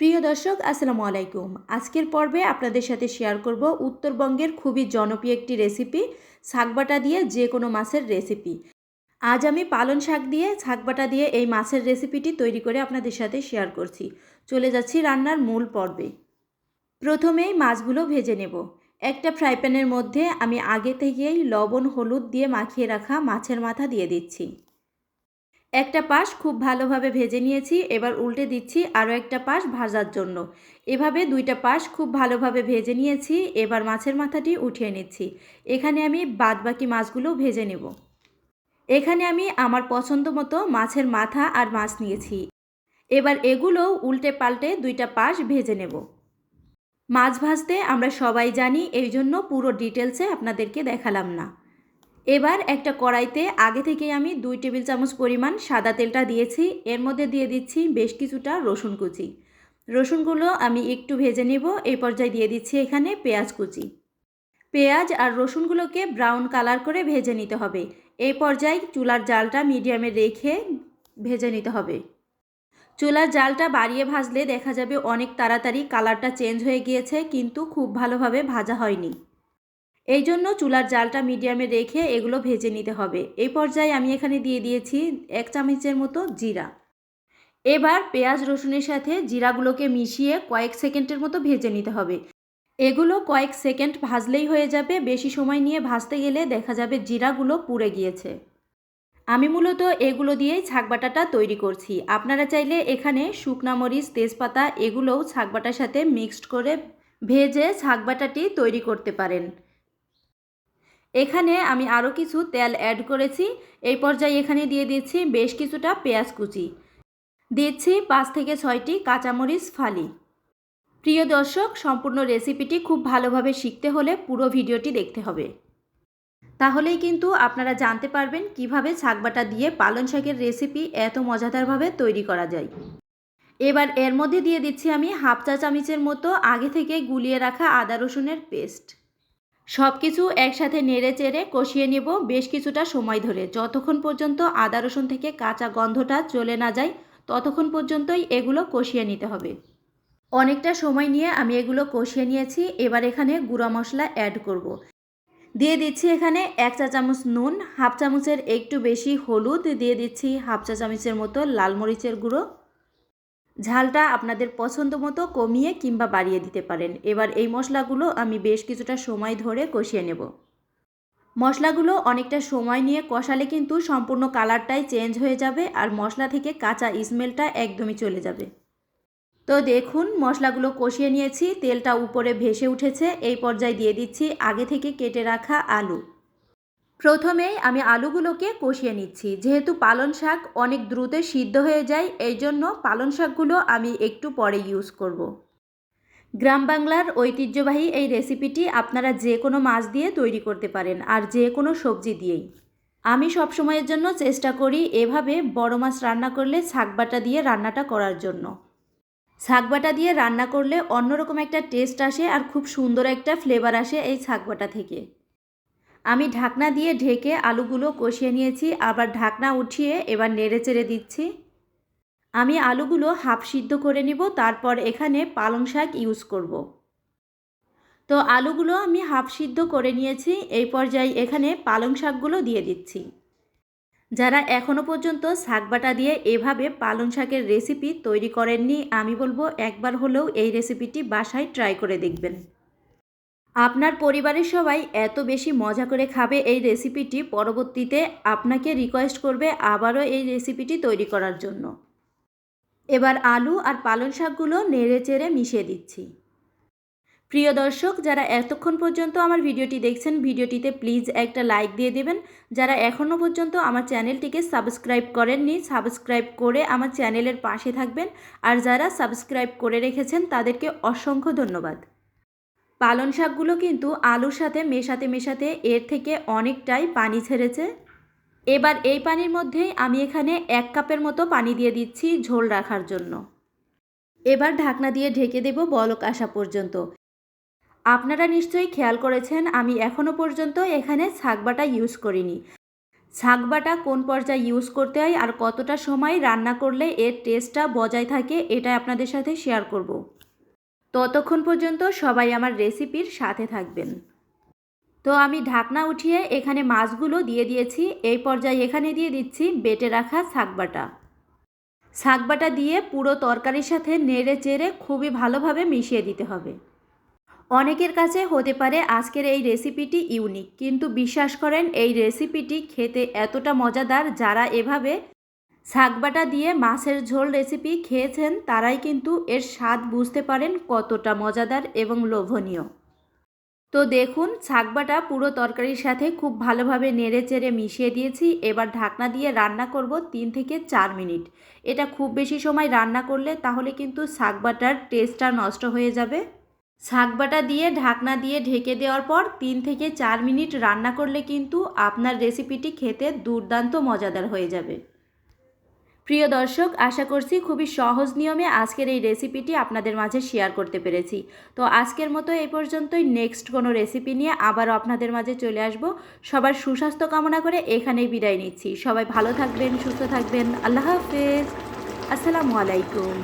প্রিয় দর্শক, আসসালামু আলাইকুম। আজকের পর্বে আপনাদের সাথে শেয়ার করব উত্তরবঙ্গের খুবই জনপ্রিয় একটি রেসিপি শাকবাটা দিয়ে যে কোনো মাছের রেসিপি আজ আমি পালন শাক দিয়ে শাকবাটা দিয়ে এই মাছের রেসিপিটি তৈরি করে আপনাদের সাথে শেয়ার করছি। চলে যাচ্ছি রান্নার মূল পর্বে। প্রথমেই মাছগুলো ভেজে নেব। একটা ফ্রাই প্যানের মধ্যে আমি আগে থেকেই লবণ, হলুদ দিয়ে মাখিয়ে রাখা মাছের মাথা দিয়ে দিচ্ছি। একটা পাশ খুব ভালোভাবে ভেজে নিয়েছি, এবার উল্টে দিচ্ছি আরও একটা পাশ ভাজার জন্য। এভাবে দুইটা পাশ খুব ভালোভাবে ভেজে নিয়েছি, এবার মাছের মাথাটি উঠিয়ে নিচ্ছি। এখানে আমি বাদবাকি মাছগুলো ভেজে নেব। এখানে আমি আমার পছন্দ মতো মাছের মাথা আর মাছ নিয়েছি। এবার এগুলোও উল্টে পাল্টে দুইটা পাশ ভেজে নেব। মাছ ভাজতে আমরা সবাই জানি, এই জন্য পুরো ডিটেলসে আপনাদেরকে দেখালাম না। এবার একটা কড়াইতে আগে থেকে আমি দুই টেবিল চামচ পরিমাণ সাদা তেলটা দিয়েছি। এর মধ্যে দিয়ে দিচ্ছি বেশ কিছুটা রসুন কুচি। রসুনগুলো আমি একটু ভেজে নেব। এই পর্যায়ে দিয়ে দিচ্ছি এখানে পেঁয়াজ কুচি। পেঁয়াজ আর রসুনগুলোকে ব্রাউন কালার করে ভেজে নিতে হবে। এই পর্যায়ে চুলার জালটা মিডিয়ামে রেখে ভেজে নিতে হবে। চুলার জালটা বাড়িয়ে ভাজলে দেখা যাবে অনেক তাড়াতাড়ি কালারটা চেঞ্জ হয়ে গিয়েছে, কিন্তু খুব ভালোভাবে ভাজা হয়নি। এই জন্য চুলার জালটা মিডিয়ামে রেখে এগুলো ভেজে নিতে হবে। এই পর্যায়ে আমি এখানে দিয়ে দিয়েছি এক চামচের মতো জিরা। এবার পেঁয়াজ রসুনের সাথে জিরাগুলোকে মিশিয়ে কয়েক সেকেন্ডের মতো ভেজে নিতে হবে। এগুলো কয়েক সেকেন্ড ভাজলেই হয়ে যাবে। বেশি সময় নিয়ে ভাজতে গেলে দেখা যাবে জিরাগুলো পুড়ে গিয়েছে। আমি মূলত এগুলো দিয়েই ছাকবাটাটা তৈরি করছি। আপনারা চাইলে এখানে শুকনা মরিচ, তেজপাতা এগুলোও ছাকবাটার সাথে মিক্সড করে ভেজে ছাকবাটাটি তৈরি করতে পারেন। এখানে আমি আরও কিছু তেল অ্যাড করেছি। এই পর্যায়ে এখানে দিয়ে দিচ্ছি বেশ কিছুটা পেঁয়াজ কুচি। দিচ্ছি পাঁচ থেকে ছয়টি কাঁচামরিচ ফালি। প্রিয় দর্শক, সম্পূর্ণ রেসিপিটি খুব ভালোভাবে শিখতে হলে পুরো ভিডিওটি দেখতে হবে। তাহলেই কিন্তু আপনারা জানতে পারবেন কীভাবে শাকবাটা দিয়ে পালন শাকের রেসিপি এত মজাদারভাবে তৈরি করা যায়। এবার এর মধ্যে দিয়ে দিচ্ছি আমি হাফ চা চামচের মতো আগে থেকে গুলিয়ে রাখা আদা রসুনের পেস্ট সব কিছু একসাথে নেড়ে চেড়ে কষিয়ে নেব বেশ কিছুটা সময় ধরে। যতক্ষণ পর্যন্ত আদা রসুন থেকে কাঁচা গন্ধটা চলে না যায়, ততক্ষণ পর্যন্তই এগুলো কষিয়ে নিতে হবে। অনেকটা সময় নিয়ে আমি এগুলো কষিয়ে নিয়েছি, এবার এখানে গুঁড়া মশলা অ্যাড করব। দিয়ে দিচ্ছি এখানে এক চা চামচ নুন, হাফ চামচের একটু বেশি হলুদ, দিয়ে দিচ্ছি হাফ চা চামচের মতো লাল মরিচের গুঁড়ো। ঝালটা আপনাদের পছন্দ মতো কমিয়ে কিংবা বাড়িয়ে দিতে পারেন। এবার এই মশলাগুলো আমি বেশ কিছুটা সময় ধরে কষিয়ে নেব। মশলাগুলো অনেকটা সময় নিয়ে কষালে কিন্তু সম্পূর্ণ কালারটাই চেঞ্জ হয়ে যাবে আর মশলা থেকে কাঁচা স্মেলটা একদমই চলে যাবে। তো দেখুন, মশলাগুলো কষিয়ে নিয়েছি, তেলটা উপরে ভেসে উঠেছে। এই পর্যায়ে দিয়ে দিচ্ছি আগে থেকে কেটে রাখা আলু। প্রথমেই আমি আলুগুলোকে কষিয়ে নিচ্ছি। যেহেতু পালন শাক অনেক দ্রুত সিদ্ধ হয়ে যায়, এই জন্য পালন শাকগুলো আমি একটু পরে ইউজ করব। গ্রাম বাংলার ঐতিহ্যবাহী এই রেসিপিটি আপনারা যে কোনো মাছ দিয়ে তৈরি করতে পারেন আর যে কোনো সবজি দিয়েই। আমি সব সময়ের জন্য চেষ্টা করি এভাবে বড় মাছ রান্না করলে শাকবাটা দিয়ে রান্নাটা করার জন্য। শাকবাটা দিয়ে রান্না করলে অন্যরকম একটা টেস্ট আসে আর খুব সুন্দর একটা ফ্লেভার আসে এই শাকবাটা থেকে। আমি ঢাকনা দিয়ে ঢেকে আলুগুলো কষিয়ে নিয়েছি, আবার ঢাকনা উঠিয়ে এবার নেড়ে চেড়ে দিচ্ছি। আমি আলুগুলো হাফ সিদ্ধ করে নিব, তারপর এখানে পালং শাক ইউজ করব। তো আলুগুলো আমি হাফ সিদ্ধ করে নিয়েছি, এই পর্যায়ে এখানে পালং শাকগুলো দিয়ে দিচ্ছি। যারা এখনও পর্যন্ত শাকবাটা দিয়ে এভাবে পালং শাকের রেসিপি তৈরি করেননি, আমি বলব একবার হলেও এই রেসিপিটি বাসায় ট্রাই করে দেখবেন। আপনার পরিবারের সবাই এত বেশি মজা করে খাবে এই রেসিপিটি পরবর্তীতে আপনাকে রিকোয়েস্ট করবে আবারও এই রেসিপিটি তৈরি করার জন্য। এবার আলু আর পালং শাকগুলো নেড়ে চেড়ে মিশিয়ে দিচ্ছি। প্রিয় দর্শক, যারা এতক্ষণ পর্যন্ত আমার ভিডিওটি দেখছেন, ভিডিওটিতে প্লিজ একটা লাইক দিয়ে দেবেন। যারা এখনও পর্যন্ত আমার চ্যানেলটিকে সাবস্ক্রাইব করেননি সাবস্ক্রাইব করে আমার চ্যানেলের পাশে থাকবেন। আর যারা সাবস্ক্রাইব করে রেখেছেন, তাদেরকে অসংখ্য ধন্যবাদ। পালন শাকগুলো কিন্তু আলুর সাথে মেশাতে মেশাতে এর থেকে অনেকটাই পানি ছেড়েছে। এবার এই পানির মধ্যেই আমি এখানে এক কাপের মতো পানি দিয়ে দিচ্ছি ঝোল রাখার জন্য। এবার ঢাকনা দিয়ে ঢেকে দেব বলক আসা পর্যন্ত। আপনারা নিশ্চয়ই খেয়াল করেছেন, আমি এখনও পর্যন্ত এখানে শাকবাটা ইউজ করিনি। শাক বাটা কোন পর্যায়ে ইউজ করতে হয় আর কতটা সময় রান্না করলে এর টেস্টটা বজায় থাকে এটা আপনাদের সাথে শেয়ার করব। ততক্ষণ পর্যন্ত সবাই আমার রেসিপির সাথে থাকবেন। তো আমি ঢাকনা উঠিয়ে এখানে মাছগুলো দিয়ে দিয়েছি। এই পর্যায়ে এখানে দিয়ে দিচ্ছি বেটে রাখা শাক বাটা। শাক বাটা দিয়ে পুরো তরকারির সাথে নেড়ে চেড়ে খুবই ভালোভাবে মিশিয়ে দিতে হবে। অনেকের কাছে হতে পারে আজকের এই রেসিপিটি ইউনিক, কিন্তু বিশ্বাস করেন এই রেসিপিটি খেতে এতটা মজাদার যারা এভাবে শাকবাটা দিয়ে মাছের ঝোল রেসিপি খেয়েছেন তারাই কিন্তু এর স্বাদ বুঝতে পারেন কতটা মজাদার এবং লোভনীয়। তো দেখুন, শাকবাটা পুরো তরকারির সাথে খুব ভালোভাবে নেড়ে চেড়ে মিশিয়ে দিয়েছি। এবার ঢাকনা দিয়ে রান্না করব তিন থেকে চার মিনিট। এটা খুব বেশি সময় রান্না করলে তাহলে কিন্তু শাকবাটার টেস্টটা নষ্ট হয়ে যাবে। শাকবাটা দিয়ে ঢাকনা দিয়ে ঢেকে দেওয়ার পর তিন থেকে চার মিনিট রান্না করলে কিন্তু আপনার রেসিপিটি খেতে দুর্দান্ত মজাদার হয়ে যাবে। প্রিয় দর্শক, আশা করছি খুবই সহজ নিয়মে আজকের এই রেসিপিটি আপনাদের মাঝে শেয়ার করতে পেরেছি। তো আজকের মতো এই পর্যন্তই। নেক্সট কোনো রেসিপি নিয়ে আবারও আপনাদের মাঝে চলে আসব। সবার সুস্বাস্থ্য কামনা করে এখানেই বিদায় নিচ্ছি। সবাই ভালো থাকবেন, সুস্থ থাকবেন। আল্লাহ হাফেজ। আসসালামু আলাইকুম।